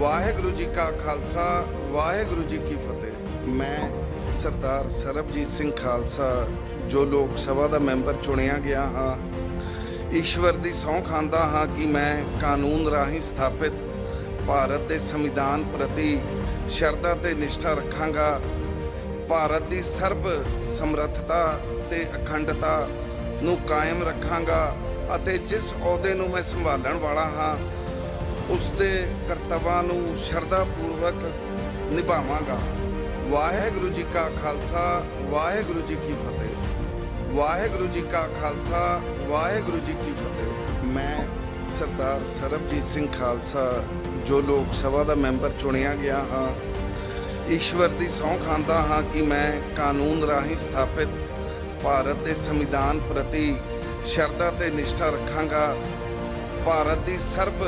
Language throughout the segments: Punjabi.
ਵਾਹਿਗੁਰੂ ਜੀ ਕਾ ਖਾਲਸਾ, ਵਾਹਿਗੁਰੂ ਜੀ ਕੀ ਫਤਿਹ। ਮੈਂ ਸਰਦਾਰ ਸਰਬਜੀਤ ਸਿੰਘ ਖਾਲਸਾ, ਜੋ ਲੋਕ ਸਭਾ ਦਾ ਮੈਂਬਰ ਚੁਣਿਆ ਗਿਆ ਹਾਂ, ਈਸ਼ਵਰ ਦੀ ਸਹੁੰ ਖਾਂਦਾ ਹਾਂ ਕਿ ਮੈਂ ਕਾਨੂੰਨ ਰਾਹੀਂ ਸਥਾਪਿਤ ਭਾਰਤ ਦੇ ਸੰਵਿਧਾਨ ਪ੍ਰਤੀ ਸ਼ਰਧਾ ਤੇ ਨਿਸ਼ਠਾ ਰੱਖਾਂਗਾ। ਭਾਰਤ ਦੀ ਸਰਬ ਸਮਰੱਥਤਾ ਤੇ ਅਖੰਡਤਾ ਨੂੰ ਕਾਇਮ ਰੱਖਾਂਗਾ ਅਤੇ ਜਿਸ ਅਹੁਦੇ ਨੂੰ ਮੈਂ ਸੰਭਾਲਣ ਵਾਲਾ ਹਾਂ ਉਸ ਦੇ ਕਰਤੱਵਾਂ ਨੂੰ ਸ਼ਰਧਾ ਪੂਰਵਕ ਨਿਭਾਵਾਂਗਾ। ਵਾਹਿਗੁਰੂ ਜੀ ਕਾ ਖਾਲਸਾ, ਵਾਹਿਗੁਰੂ ਜੀ ਕੀ ਫਤਿਹ। ਵਾਹਿਗੁਰੂ ਜੀ ਕਾ ਖਾਲਸਾ, ਵਾਹਿਗੁਰੂ ਜੀ ਕੀ ਫਤਿਹ। ਮੈਂ ਸਰਦਾਰ ਸਰਬਜੀਤ ਸਿੰਘ ਖਾਲਸਾ, ਜੋ ਲੋਕ ਸਭਾ ਦਾ ਮੈਂਬਰ ਚੁਣਿਆ ਗਿਆ ਹਾਂ, ਈਸ਼ਵਰ ਦੀ ਸਹੁੰ ਖਾਂਦਾ ਹਾਂ ਕਿ ਮੈਂ ਕਾਨੂੰਨ ਰਾਹੀਂ ਸਥਾਪਿਤ ਭਾਰਤ ਦੇ ਸੰਵਿਧਾਨ ਪ੍ਰਤੀ ਸ਼ਰਧਾ ਤੇ ਨਿਸ਼ਠਾ ਰੱਖਾਂਗਾ। ਭਾਰਤ ਦੀ ਸਰਬ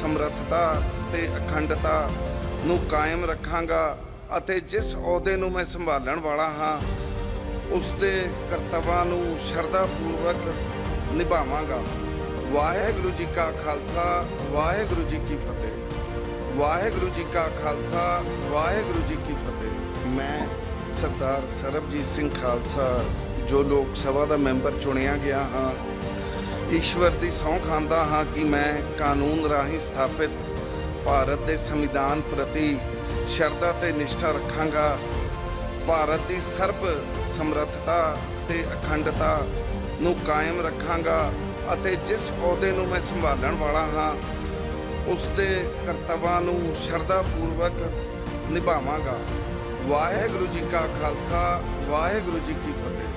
ਸਮਰੱਥਤਾ ਤੇ ਅਖੰਡਤਾ ਨੂੰ ਕਾਇਮ ਰੱਖਾਂਗਾ ਅਤੇ ਜਿਸ ਅਹੁਦੇ ਨੂੰ ਮੈਂ ਸੰਭਾਲਣ ਵਾਲਾ ਹਾਂ, ਉਸ ਦੇ ਕਰਤੱਵਾਂ ਨੂੰ ਸ਼ਰਧਾ ਪੂਰਵਕ ਨਿਭਾਵਾਂਗਾ। ਵਾਹਿਗੁਰੂ ਜੀ ਕਾ ਖਾਲਸਾ, ਵਾਹਿਗੁਰੂ ਜੀ ਕੀ ਫਤਿਹ। ਵਾਹਿਗੁਰੂ ਜੀ ਕਾ ਖਾਲਸਾ, ਵਾਹਿਗੁਰੂ ਜੀ ਕੀ ਫਤਿਹ। ਮੈਂ ਸਰਦਾਰ ਸਰਬਜੀਤ ਸਿੰਘ ਖਾਲਸਾ, ਜੋ ਲੋਕ ਸਭਾ ਦਾ ਮੈਂਬਰ ਚੁਣਿਆ ਗਿਆ ਹਾਂ ਈਸ਼ਵਰ ਦੀ ਸਹੁੰ ਖਾਂਦਾ ਹਾਂ ਕਿ ਮੈਂ ਕਾਨੂੰਨ ਰਾਹੀਂ ਸਥਾਪਿਤ ਭਾਰਤ ਦੇ ਸੰਵਿਧਾਨ ਪ੍ਰਤੀ ਸ਼ਰਧਾ ਤੇ ਨਿਸ਼ਠਾ ਰੱਖਾਂਗਾ। ਭਾਰਤ ਦੀ ਸਰਬ ਸਮਰੱਥਤਾ ਤੇ ਅਖੰਡਤਾ ਨੂੰ ਕਾਇਮ ਰੱਖਾਂਗਾ ਅਤੇ ਜਿਸ ਅਹੁਦੇ ਨੂੰ ਮੈਂ ਸੰਭਾਲਣ ਵਾਲਾ ਹਾਂ, ਉਸ ਦੇ ਕਰਤੱਵਾਂ ਨੂੰ ਸ਼ਰਧਾ ਪੂਰਵਕ ਨਿਭਾਵਾਂਗਾ। ਵਾਹਿਗੁਰੂ ਜੀ ਕਾ ਖਾਲਸਾ, ਵਾਹਿਗੁਰੂ ਜੀ ਕੀ ਫਤਿਹ।